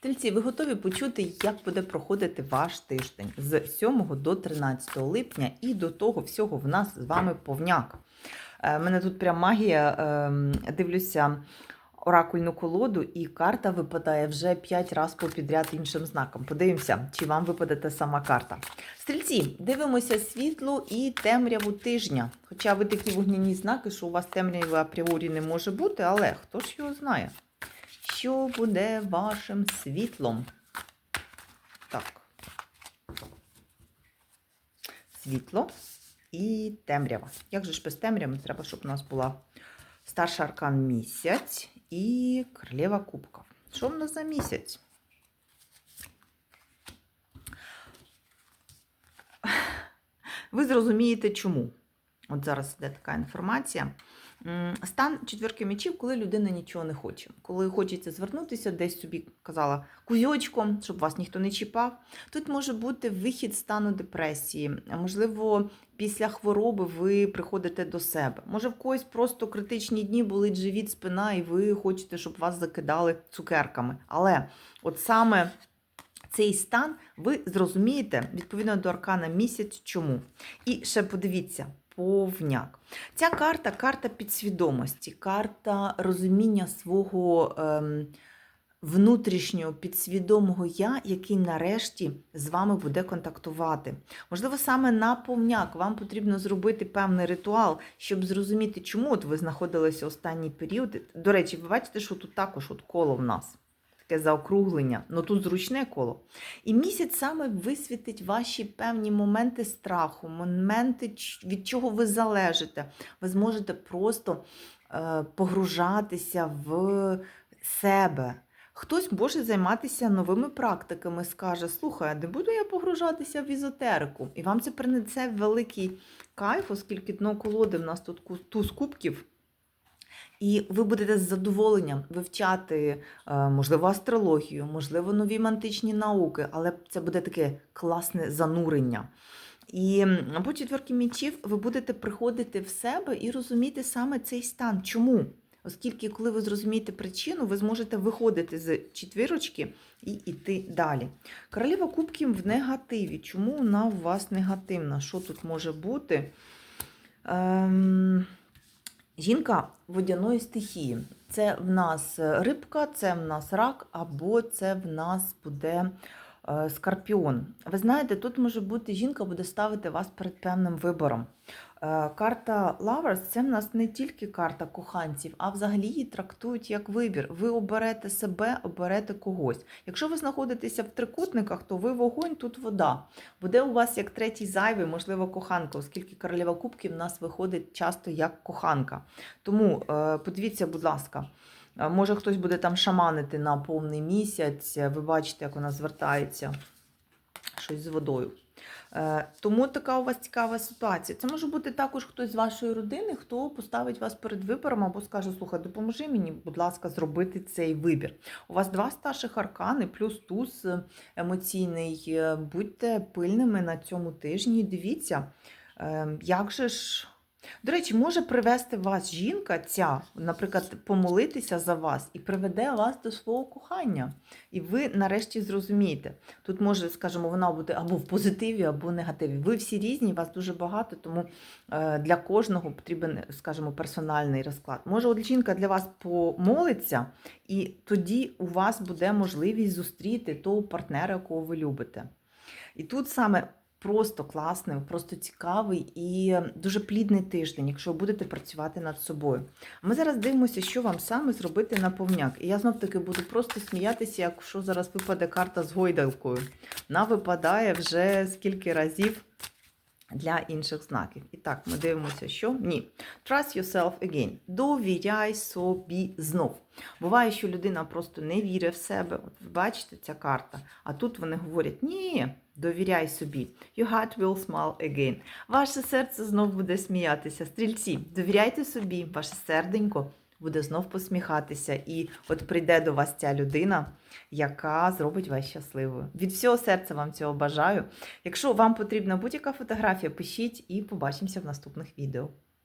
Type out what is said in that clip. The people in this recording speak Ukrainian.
Тельці, ви готові почути, як буде проходити ваш тиждень з 7 до 13 липня, і до того всього в нас з вами повняк. У мене тут прям магія. ем, Дивлюся оракульну колоду, і карта випадає вже 5 разів попідряд іншим знаком. Подивимося, чи вам випаде та сама карта. Стрільці, дивимося світло і темряву тижня. Хоча ви такі вогняні знаки, що у вас темряви апріорі не може бути, але хто ж його знає? Що буде вашим світлом? Так. Світло і темрява. Як же ж без темряви? Треба, щоб у нас була старший аркан місяць і королева кубків. Що в нас за місяць? Ви зрозумієте, чому. От зараз іде така інформація. Стан четвірки мечів, коли людина нічого не хоче. Коли хочеться звернутися, десь собі казала кузьочком, щоб вас ніхто не чіпав. Тут може бути вихід стану депресії. Можливо, після хвороби ви приходите до себе. Може, в когось просто критичні дні болить живіт, спина, і ви хочете, щоб вас закидали цукерками. Але от саме цей стан ви зрозумієте відповідно до аркана місяць. Чому? І ще подивіться. Повняк. Ця карта карта підсвідомості, карта розуміння свого ем, внутрішнього підсвідомого я, який нарешті з вами буде контактувати. Можливо, саме на повняк вам потрібно зробити певний ритуал, щоб зрозуміти, чому от ви знаходилися останній період. До речі, ви бачите, що тут також от коло в нас. Таке заокруглення, ну тут зручне коло. І місяць саме висвітить ваші певні моменти страху, моменти, від чого ви залежите. Ви зможете просто е, погружатися в себе. Хтось може займатися новими практиками, скаже: слухай, не буду я погружатися в езотерику. І вам це принесе великий кайф, оскільки дно колоди в нас тут туз кубків. І ви будете з задоволенням вивчати, е, можливо, астрологію, можливо, нові мантичні науки, але це буде таке класне занурення. І по четверки мічів ви будете приходити в себе і розуміти саме цей стан. Чому? Оскільки, коли ви зрозумієте причину, ви зможете виходити з четвірочки і йти далі. Королева кубків в негативі. Чому вона у вас негативна? Що тут може бути? Ем... Жінка водяної стихії. Це в нас рибка, це в нас рак, або це в нас буде е, скорпіон. Ви знаєте, тут може бути жінка буде ставити вас перед певним вибором. Е, Карта Lovers – це в нас не тільки карта коханців, а взагалі її трактують як вибір. Ви оберете себе, оберете когось. Якщо ви знаходитеся в трикутниках, то ви вогонь, тут вода. Буде у вас як третій зайвий, можливо, коханка, оскільки королева кубків в нас виходить часто як коханка. Тому е, подивіться, будь ласка. Е, Може, хтось буде там шаманити на повний місяць. Ви бачите, як вона звертається щось з водою. Е, Тому така у вас цікава ситуація. Це може бути також хтось з вашої родини, хто поставить вас перед вибором або скаже: слухай, допоможи мені, будь ласка, зробити цей вибір. У вас два старших аркани, плюс туз емоційний. Е, Будьте пильними на цьому тижні. Дивіться, е, як же ж. До речі, може привести вас жінка, ця, наприклад, помолитися за вас і приведе вас до свого кохання. І ви нарешті зрозумієте. Тут може, скажімо, вона буде або в позитиві, або в негативі. Ви всі різні, вас дуже багато, тому е, для кожного потрібен, скажімо, персональний розклад. Може, от жінка для вас помолиться, і тоді у вас буде можливість зустріти того партнера, якого ви любите. І тут саме просто класний, просто цікавий і дуже плідний тиждень, якщо ви будете працювати над собою. Ми зараз дивимося, що вам саме зробити на повняк. І я знов таки буду просто сміятися, якщо зараз випаде карта з гойдалкою. Вона випадає вже скільки разів. Для інших знаків. І так, ми дивимося, що ні. Trust yourself again. Довіряй собі знов. Буває, що людина просто не вірить в себе. От ви бачите ця карта. А тут вони говорять: ні, довіряй собі. Your heart will smile again. Ваше серце знов буде сміятися. Стрільці, довіряйте собі, ваше серденько буде знов посміхатися. І от прийде до вас ця людина, яка зробить вас щасливою. Від всього серця вам цього бажаю. Якщо вам потрібна будь-яка фотографія, пишіть і побачимося в наступних відео.